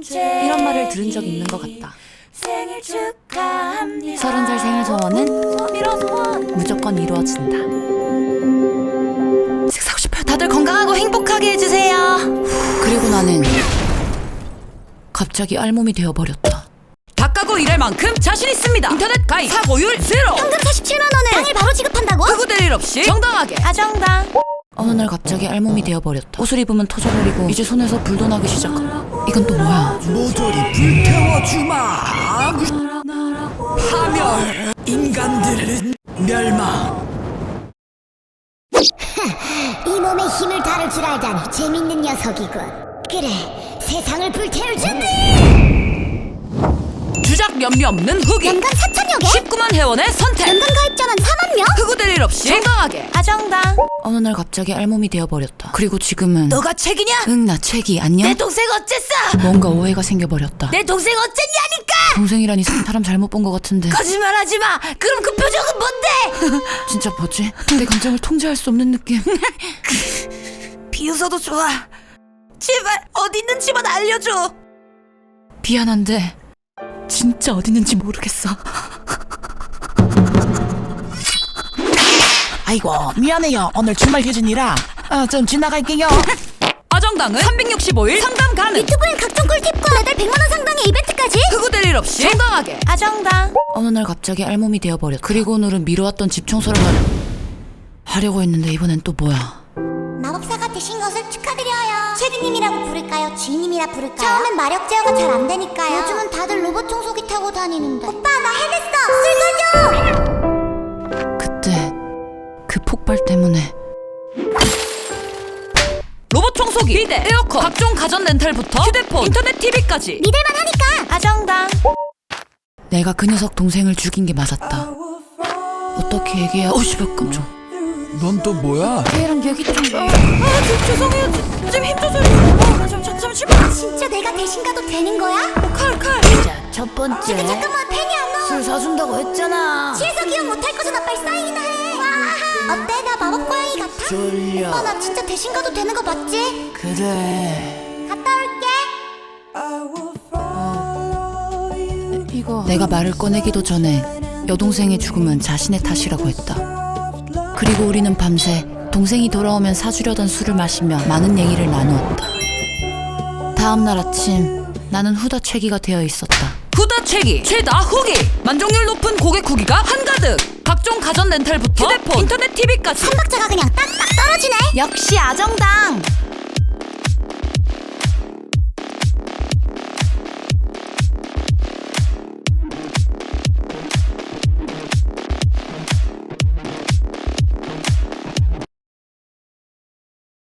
이런 말을 들은 적 있는 것 같다. 생일 축하합니다. 서른 살 생일 소원은. 무조건 이루어진다. 식사하고 싶어요. 다들 건강하고 행복하게 해주세요. 그리고 나는 갑자기 알몸이 되어버렸다. 닭가고 일할 만큼 자신 있습니다. 인터넷 가입 사고율 제로. 현금 47만 원을 당일 바로 지급한다고? 흑우될 일 없이 정당하게. 아정당. 어느 날 갑자기 알몸이 되어버렸다. 옷을 입으면 터져버리고 이제 손에서 불도 나기 시작한다. 이건 또 뭐야? 모조리 불태워주마 파멸 인간들은 멸망 이 몸에 힘을 다룰 줄 알다니 재밌는 녀석이군. 그래, 세상을 불태울 준비! 몇몇 없는 후기. 연간 4천여 개? 19만 회원의 선택. 연간 가입자만 4만 명? 흑우될 일 없이 정당하게. 아정당. 어느 날 갑자기 알몸이 되어버렸다. 그리고 지금은 너가 책이냐? 응 나 책이 안녕? 내 동생 어쨌어? 뭔가 오해가 생겨버렸다. 내 동생 어쨌냐니까? 동생이라니 사람 잘못 본 것 같은데 거짓말하지 마. 그럼 그 표정은 뭔데? 진짜 뭐지? 내 감정을 통제할 수 없는 느낌. 비웃어도 좋아. 제발 어디 있는지만 알려줘. 미안한데 진짜 어디 있는지 모르겠어. 아이고 미안해요 오늘 주말 휴진이라 아, 좀 지나갈게요 아정당은 365일 상담 가능. 유튜브엔 각종 꿀팁과 매달 100만 원 상당의 이벤트까지? 흑우 될 일 없이 정당하게. 아정당. 어느 날 갑자기 알몸이 되어버렸다. 그리고 오늘은 미뤄왔던 집 청소를 하려 하려고 했는데 이번엔 또 뭐야? 마법사가 되신 것을 축하드려요. 체리님이라고 부를까요? 주인님이라 부를까요? 처음엔 마력 제어가 잘 안 되니까요. 요즘은 다들 로봇 청소기 타고 다니는데. 오빠 나 해냈어. 술 줘. 그때 그 폭발 때문에 로봇 청소기, 비데, 에어컨, 각종 가전 렌탈부터 휴대폰, 인터넷 TV까지 믿을만 하니까. 아정당. 내가 그 녀석 동생을 죽인 게 맞았다. 어떻게 얘기해야? 어 씨발 깜짝. 넌 또 뭐야? 걔랑 얘기 좀. 아, 저, 죄송해요. 지- 지금 힘줘줘요. 어, 잠, 잠, 잠시만. 진짜 내가 대신 가도 되는 거야? 칼, 칼. 자, 첫 번째 잠깐만 펜이 안 나와. 술 사준다고 했잖아. 취해서 기억 못할 거잖아. 빨리 사인이나 해. 와. 어때 나 마법 고양이 같아? 졸려. 오빠 나 진짜 대신 가도 되는 거 맞지? 그래. 갔다 올게. 이거 내가 말을 꺼내기도 전에 여동생의 죽음은 자신의 탓이라고 했다. 그리고 우리는 밤새 동생이 돌아오면 사주려던 술을 마시며 많은 얘기를 나누었다. 다음 날 아침 나는 후다채기가 되어 있었다. 후다채기 최다 후기 만족률 높은 고객 후기가 한가득 각종 가전 렌탈부터 휴대폰 인터넷 TV까지 삼박자가 그냥 딱딱 떨어지네. 역시 아정당.